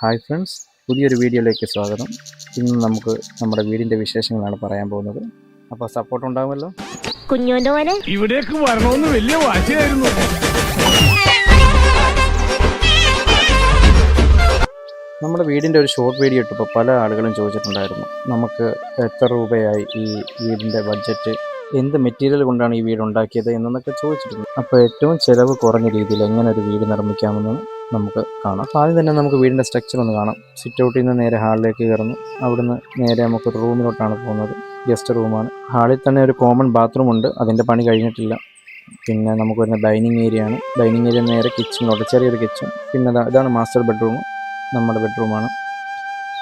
Hi friends പുതിയൊരു വീഡിയോയിലേക്ക് സ്വാഗതം. ഇന്ന് നമുക്ക് നമ്മുടെ വീടിന്റെ വിശേഷങ്ങളാണ് പറയാൻ പോകുന്നത്. അപ്പോൾ സപ്പോർട്ട് ഉണ്ടാകുമല്ലോ കുഞ്ഞോന്റെ മോനെ. ഇവിടേക്ക് വരണമെന്ന് വലിയ വാശിയായിരുന്നു. നമ്മുടെ വീടിന്റെ ഒരു ഷോർട്ട് വീഡിയോ ഇട്ടപ്പോൾ പല ആളുകളും ചോദിച്ചിട്ടുണ്ടായിരുന്നു. നമുക്ക് എത്ര രൂപയായി ഈ വീടിന്റെ ബഡ്ജറ്റ് എന്ത് മെറ്റീരിയൽ കൊണ്ടാണ് ഈ വീട് ഉണ്ടാക്കിയത് എന്നൊക്കെ ചോദിച്ചിട്ടുണ്ട്. അപ്പോൾ ഏറ്റവും ചിലവ് കുറഞ്ഞ രീതിയിൽ എങ്ങനെ ഒരു വീട് നിർമ്മിക്കാമെന്ന് നമുക്ക് കാണാം. ആദ്യം തന്നെ നമുക്ക് വീടിന്റെ സ്ട്രക്ചർ ഒന്ന് കാണാം. സിറ്റ് ഔട്ടിൽ നിന്ന് നേരെ ഹാളിലേക്ക് കയറുന്നു. അവിടുന്ന് നേരെ നമുക്ക് റൂമിലോട്ടാണ് പോകുന്നത്. ഗസ്റ്റ് റൂമാണ് ഹാളിൽ തന്നെ ഒരു കോമൺ ബാത്റൂം ഉണ്ട്. അതിന്റെ പണി കഴിഞ്ഞിട്ടില്ല. പിന്നെ നമുക്ക് വരുന്ന ഡൈനിങ് ഏരിയ ആണ്. ഡൈനിങ് ഏരിയ നേരെ കിച്ചണിലോട്ട് ചെറിയൊരു കിച്ചൺ പിന്നെ ഇതാണ് മാസ്റ്റർ ബെഡ്റൂം നമ്മുടെ ബെഡ്റൂമാണ്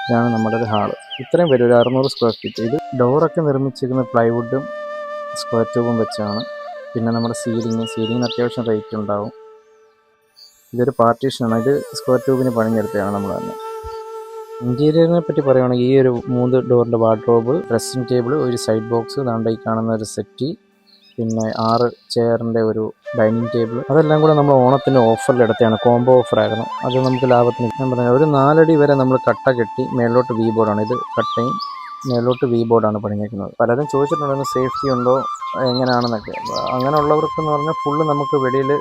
ഇതാണ് നമ്മുടെ ഒരു ഹാൾ. ഇത്രയും വരും ഒരു അറുന്നൂറ് സ്ക്വയർ ഫീറ്റ് ഇത് ഡോറൊക്കെ നിർമ്മിച്ചിരിക്കുന്ന പ്ലൈവുഡും സ്ക്വയർ ട്യൂബും വെച്ചാണ്. പിന്നെ നമ്മുടെ സീലിംഗ് സീലിങ്ങിന് അത്യാവശ്യം റേറ്റ് ഉണ്ടാവും. ഇതൊരു പാർട്ടീഷനാണ് ഇത് സ്ക്വയർ ട്യൂബിന് പണിഞ്ഞെടുത്തതാണ് നമ്മൾ തന്നെ. ഇന്റീരിയറിനെ പറ്റി പറയുകയാണെങ്കിൽ ഈ ഒരു മൂന്ന് ഡോറിന്റെ വാർഡ്രോബ് ഡ്രസ്സിംഗ് ടേബിൾ ഒരു സൈഡ് ബോക്സ് ദാണ്ട ഈ കാണുന്ന ഒരു സെറ്റി പിന്നെ ആറ് ചെയറിന്റെ ഒരു ഡൈനിങ് ടേബിൾ അതെല്ലാം കൂടെ നമ്മൾ ഓണത്തിന്റെ ഓഫറിൽ എടുത്തതാണ്. കോംബോ ഓഫറായിരുന്നു അത് നമുക്ക് ലാഭത്തിന് ഞാൻ പറഞ്ഞത് ഒരു നാലടി വരെ നമ്മൾ കട്ട കെട്ടി മേലോട്ട് വി ബോർഡാണ് ഇത് കട്ടയും മേലോട്ട് വി ബോർഡാണ് പണിഞ്ഞേക്കുന്നത് പലരും ചോദിച്ചിട്ടുണ്ടായിരുന്നു സേഫ്റ്റി ഉണ്ടോ എങ്ങനെയാണെന്നൊക്കെ അങ്ങനെയുള്ളവർക്കെന്ന് പറഞ്ഞാൽ ഫുള്ള് നമുക്ക് വെളിയിൽ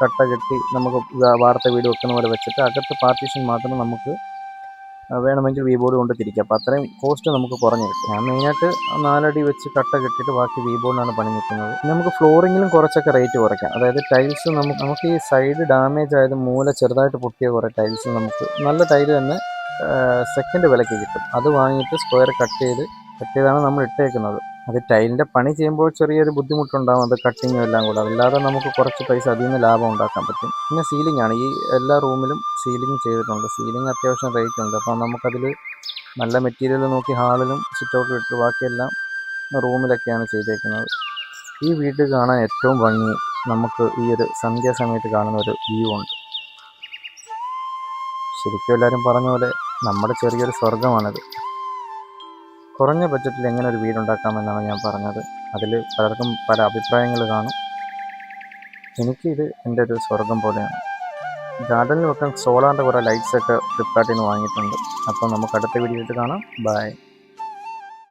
കട്ട കെട്ടി നമുക്ക് വാർത്ത വീട് വെക്കുന്ന പോലെ വെച്ചിട്ട് അകത്ത് പാർട്ടീഷൻ മാത്രം നമുക്ക് വേണമെങ്കിൽ വി ബോർഡ് കൊണ്ട് തിരിക്കാം. അപ്പോൾ അത്രയും കോസ്റ്റ് നമുക്ക് കുറഞ്ഞു കിട്ടും. ഞാൻ മെയിനായിട്ട് നാലടി വെച്ച് കട്ട കെട്ടിയിട്ട് ബാക്കി വി ബോർഡിനാണ് പണി നിൽക്കുന്നത്. നമുക്ക് ഫ്ലോറിങ്ങിലും കുറച്ചൊക്കെ റേറ്റ് കുറയ്ക്കാം. അതായത് ടൈൽസ് നമുക്ക് നമുക്ക് ഈ സൈഡ് ഡാമേജ് ആയത് മൂല ചെറുതായിട്ട് പൊട്ടിയ കുറേ ടൈൽസ് നമുക്ക് നല്ല ടൈൽ തന്നെ സെക്കൻഡ് വിലയ്ക്ക് കിട്ടും. അത് വാങ്ങിയിട്ട് സ്ക്വയർ കട്ട് ചെയ്ത് കട്ട് ചെയ്താണ് നമ്മൾ ഇട്ടേക്കുന്നത്. അത് ടൈലിന്റെ പണി ചെയ്യുമ്പോൾ ചെറിയൊരു ബുദ്ധിമുട്ടുണ്ടാകും അത് കട്ടിങ്ങും എല്ലാം കൂടെ. അല്ലാതെ നമുക്ക് കുറച്ച് പൈസ അതിൽ നിന്ന് ലാഭം ഉണ്ടാക്കാൻ പറ്റും. പിന്നെ സീലിംഗ് ആണ്. ഈ എല്ലാ റൂമിലും സീലിംഗ് ചെയ്തിട്ടുണ്ട്. സീലിംഗ് അത്യാവശ്യം റേറ്റ് ഉണ്ട്. അപ്പോൾ നമുക്കതിൽ നല്ല മെറ്റീരിയൽ നോക്കി ഹാളിലും സിറ്റ് ഔട്ടിൽ ഇട്ട് ബാക്കിയെല്ലാം റൂമിലൊക്കെയാണ് ചെയ്തേക്കുന്നത്. ഈ വീട് കാണാൻ ഏറ്റവും ഭംഗി നമുക്ക് ഈ ഒരു സന്ധ്യാസമയത്ത് കാണുന്ന ഒരു വ്യൂ ഉണ്ട്. ശരിക്കും എല്ലാവരും പറഞ്ഞ പോലെ നമ്മുടെ ചെറിയൊരു സ്വർഗമാണിത് കുറഞ്ഞ ബഡ്ജറ്റിൽ എങ്ങനെ ഒരു വീടുണ്ടാക്കാമെന്നാണ് ഞാൻ പറഞ്ഞത്. അതിൽ പലർക്കും പല അഭിപ്രായങ്ങൾ കാണും. എനിക്കിത് എന്റെ ഒരു സ്വർഗം പോലെയാണ്. ഗാർഡനിൽ വെക്കാൻ സോളാറിന്റെ കുറേ ലൈറ്റ്സൊക്കെ ഫ്ലിപ്കാർട്ടിൽ നിന്ന് വാങ്ങിയിട്ടുണ്ട്. അപ്പോൾ നമുക്ക് അടുത്ത വീഡിയോയിട്ട് കാണാം. ബൈ